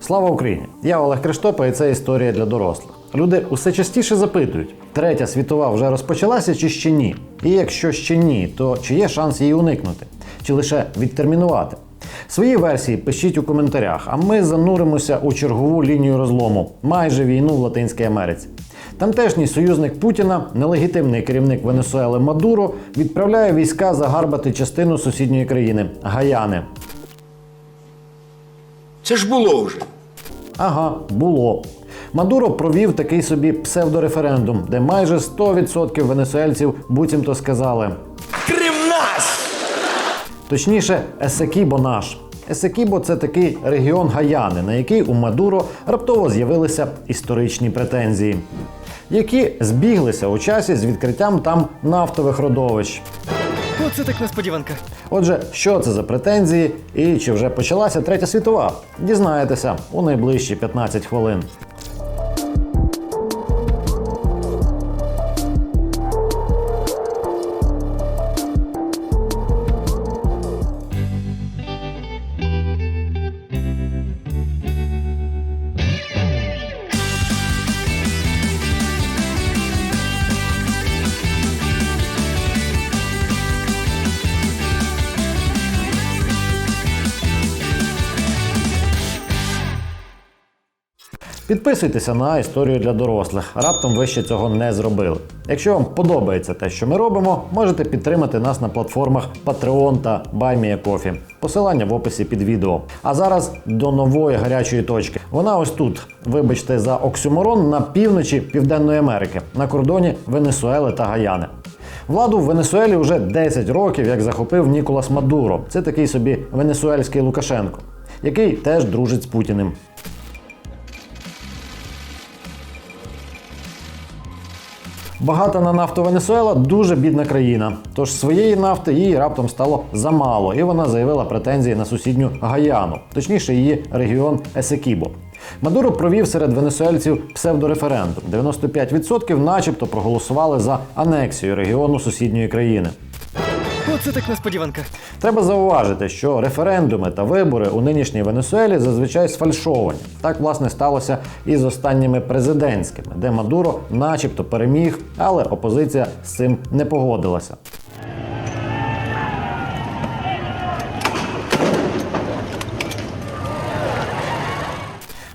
Слава Україні! Я Олег Криштопа, і це історія для дорослих. Люди усе частіше запитують: третя світова вже розпочалася чи ще ні? І якщо ще ні, то чи є шанс її уникнути, чи лише відтермінувати? Свої версії пишіть у коментарях, а ми зануримося у чергову лінію розлому майже війну в Латинській Америці. Тамтешній союзник Путіна, нелегітимний керівник Венесуели Мадуро, відправляє війська загарбати частину сусідньої країни Гаяни. Це ж було вже. Ага, було. Мадуро провів такий собі псевдореферендум, де майже 100% венесуельців буцімто сказали. Крім нас! Точніше, Есекібо наш. Есекібо це такий регіон Гаяни, на який у Мадуро раптово з'явилися історичні претензії, які збіглися у часі з відкриттям там нафтових родовищ. Оце так несподіванка. Отже, що це за претензії і чи вже почалася третя світова? Дізнаєтеся у найближчі 15 хвилин. Підписуйтеся на історію для дорослих. Раптом ви ще цього не зробили. Якщо вам подобається те, що ми робимо, можете підтримати нас на платформах Patreon та BuyMeACoffee. Посилання в описі під відео. А зараз до нової гарячої точки. Вона ось тут. Вибачте за оксюморон на півночі Південної Америки, на кордоні Венесуели та Гаяни. Владу в Венесуелі вже 10 років, як захопив Ніколас Мадуро. Це такий собі венесуельський Лукашенко, який теж дружить з Путіним. Багата на нафту Венесуела дуже бідна країна. Тож своєї нафти їй раптом стало замало, і вона заявила претензії на сусідню Гаяну, точніше, її регіон Есекібо. Мадуро провів серед венесуельців псевдореферендум. 95% начебто проголосували за анексію регіону сусідньої країни. Оце так несподіванка. Треба зауважити, що референдуми та вибори у нинішній Венесуелі зазвичай сфальшовані. Так власне сталося і з останніми президентськими, де Мадуро, начебто, переміг, але опозиція з цим не погодилася.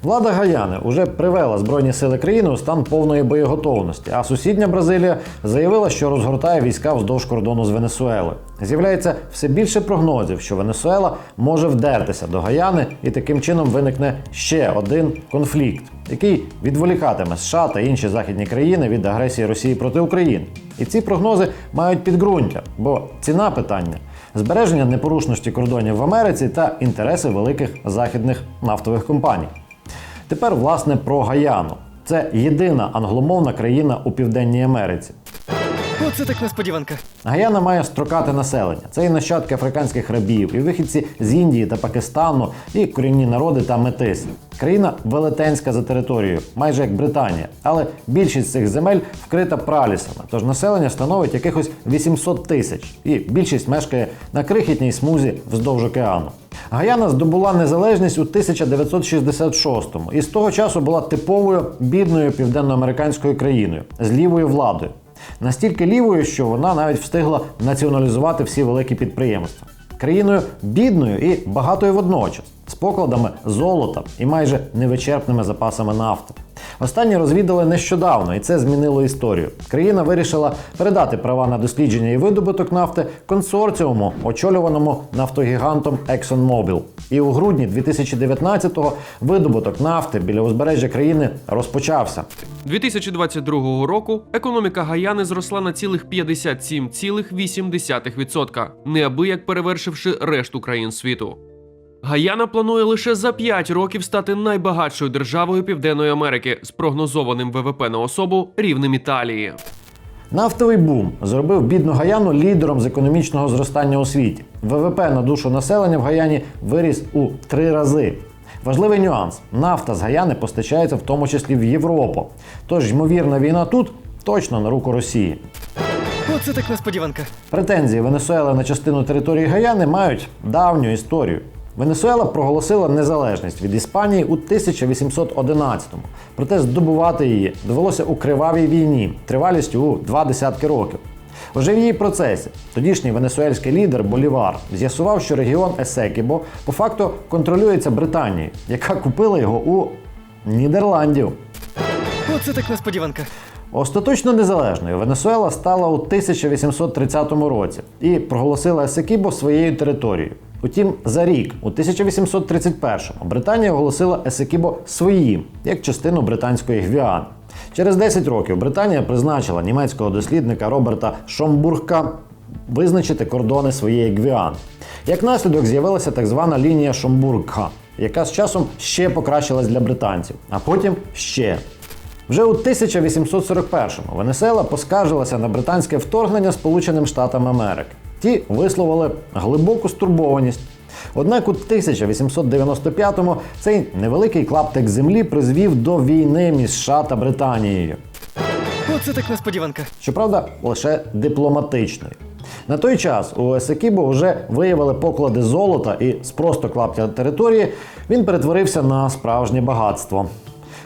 Влада Гаяни уже привела Збройні сили країни у стан повної боєготовності, а сусідня Бразилія заявила, що розгортає війська вздовж кордону з Венесуелою. З'являється все більше прогнозів, що Венесуела може вдертися до Гаяни, і таким чином виникне ще один конфлікт, який відволікатиме США та інші західні країни від агресії Росії проти України. І ці прогнози мають підґрунтя, бо ціна питання збереження непорушності кордонів в Америці та інтереси великих західних нафтових компаній. Тепер, власне, про Гаяну. Це єдина англомовна країна у Південній Америці. Оце так несподіванка. Гаяна має строкате населення. Це і нащадки африканських рабів, і вихідці з Індії та Пакистану, і корінні народи та метиси. Країна велетенська за територією, майже як Британія, але більшість цих земель вкрита пралісами, тож населення становить якихось 800 тисяч, і більшість мешкає на крихітній смузі вздовж океану. Гаяна здобула незалежність у 1966-му і з того часу була типовою бідною південноамериканською країною з лівою владою. Настільки лівою, що вона навіть встигла націоналізувати всі великі підприємства. Країною бідною і багатою водночас, з покладами золота і майже невичерпними запасами нафти. Останні розвідали нещодавно, і це змінило історію. Країна вирішила передати права на дослідження і видобуток нафти консорціуму, очолюваному нафтогігантом ExxonMobil. І у грудні 2019-го видобуток нафти біля узбережжя країни розпочався. 2022 року економіка Гаяни зросла на цілих 57,8%, неабияк перевершивши решту країн світу. Гаяна планує лише за 5 років стати найбагатшою державою Південної Америки з прогнозованим ВВП на особу рівнем Італії. Нафтовий бум зробив бідну Гаяну лідером з економічного зростання у світі. ВВП на душу населення в Гаяні виріс у три рази. Важливий нюанс: нафта з Гаяни постачається в тому числі в Європу. Тож ймовірна війна тут точно на руку Росії. Оце так несподіванка. Претензії Венесуели на частину території Гаяни мають давню історію. Венесуела проголосила незалежність від Іспанії у 1811-му. Проте здобувати її довелося у кривавій війні тривалістю у два десятки років. Уже в її процесі тодішній венесуельський лідер Болівар з'ясував, що регіон Есекібо по факту контролюється Британією, яка купила його у Нідерландів. Оце так несподіванка. Остаточно незалежною Венесуела стала у 1830 році і проголосила Есекібо своєю територією. Утім, за рік, у 1831-му, Британія оголосила Есекібо своїм як частину британської Гвіани. Через 10 років Британія призначила німецького дослідника Роберта Шомбургка визначити кордони своєї Гвіани. Як наслідок з'явилася так звана лінія Шомбургка, яка з часом ще покращилась для британців, а потім ще. Вже у 1841-му Венесуела поскаржилася на британське вторгнення Сполученим Штатам Америки. Ті висловили глибоку стурбованість. Однак у 1895-му цей невеликий клаптик землі призвів до війни між США та Британією. Оце так несподіванка. Щоправда, лише дипломатичної. На той час у Есекібо вже виявили поклади золота і з просто клаптя території він перетворився на справжнє багатство.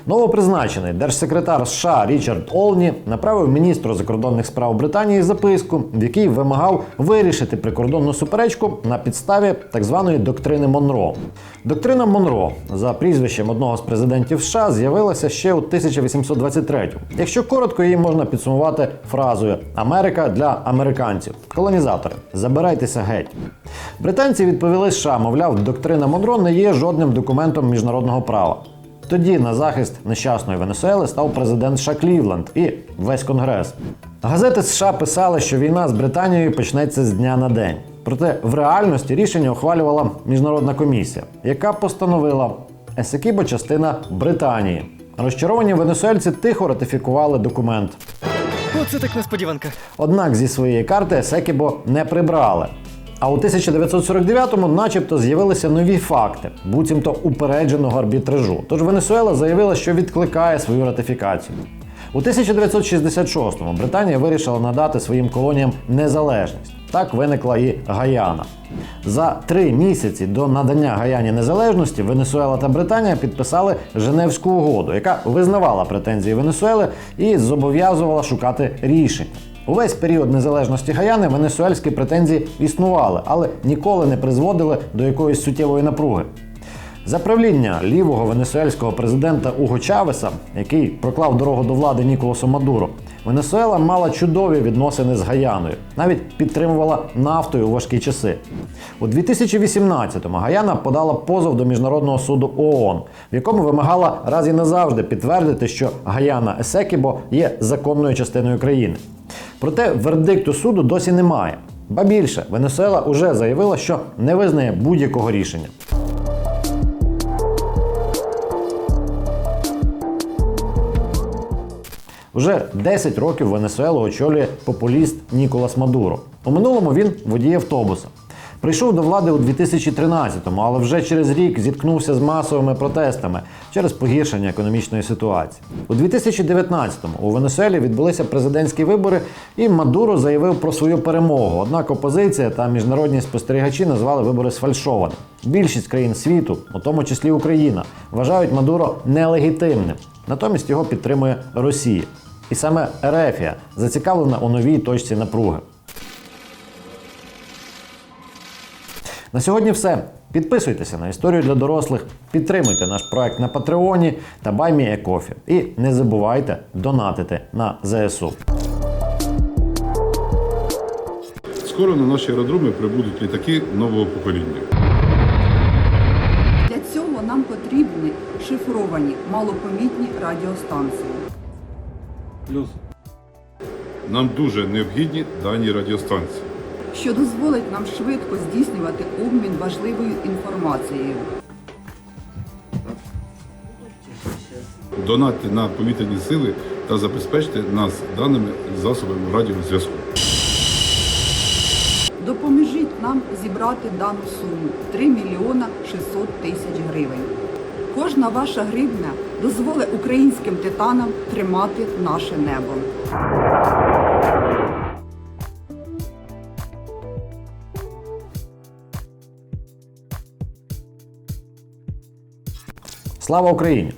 Новопризначений держсекретар США Річард Олні направив міністру закордонних справ Британії записку, в якій вимагав вирішити прикордонну суперечку на підставі так званої доктрини Монро. Доктрина Монро за прізвищем одного з президентів США з'явилася ще у 1823 Якщо коротко, її можна підсумувати фразою Америка для американців. Колонізатори, забирайтеся геть. Британці відповіли США, мовляв, доктрина Монро не є жодним документом міжнародного права. Тоді на захист нещасної Венесуели став президент США Клівленд і весь конгрес. Газети США писали, що війна з Британією почнеться з дня на день. Проте в реальності рішення ухвалювала міжнародна комісія, яка постановила Есекібо частина Британії. Розчаровані венесуельці тихо ратифікували документ. Оце так несподіванка. Однак зі своєї карти Есекібо не прибрали. А у 1949-му начебто з'явилися нові факти, буцімто упередженого арбітражу. Тож Венесуела заявила, що відкликає свою ратифікацію. У 1966-му Британія вирішила надати своїм колоніям незалежність. Так виникла і Гаяна. За три місяці до надання Гаяні незалежності Венесуела та Британія підписали Женевську угоду, яка визнавала претензії Венесуели і зобов'язувала шукати рішення. Увесь період незалежності Гаяни венесуельські претензії існували, але ніколи не призводили до якоїсь суттєвої напруги. За правління лівого венесуельського президента Уго Чавеса, який проклав дорогу до влади Ніколасу Мадуро, Венесуела мала чудові відносини з Гаяною, навіть підтримувала нафтою у важкі часи. У 2018-му Гаяна подала позов до Міжнародного суду ООН, в якому вимагала раз і назавжди підтвердити, що Гаяна Есекібо є законною частиною країни. Проте вердикту суду досі немає. Ба більше, Венесуела уже заявила, що не визнає будь-якого рішення. Уже 10 років Венесуелу очолює популіст Ніколас Мадуро. У минулому він водій автобуса. Прийшов до влади у 2013-му, але вже через рік зіткнувся з масовими протестами через погіршення економічної ситуації. У 2019-му у Венесуелі відбулися президентські вибори, і Мадуро заявив про свою перемогу. Однак опозиція та міжнародні спостерігачі назвали вибори сфальшованими. Більшість країн світу, у тому числі Україна, вважають Мадуро нелегітимним. Натомість його підтримує Росія. І саме Ерефія зацікавлена у новій точці напруги. На сьогодні все. Підписуйтеся на історію для дорослих, підтримуйте наш проект на Патреоні та BuyMeACoffee. І не забувайте донатити на ЗСУ. Скоро на наші аеродроми прибудуть літаки нового покоління. Для цього нам потрібні шифровані малопомітні радіостанції. Нам дуже необхідні дані радіостанції. Що дозволить нам швидко здійснювати обмін важливою інформацією. Донатьте на повітряні сили та забезпечте нас даними засобами радіозв'язку. Допоможіть нам зібрати дану суму 3 мільйона 600 тисяч гривень. Кожна ваша гривня дозволить українським титанам тримати наше небо. Слава Україні!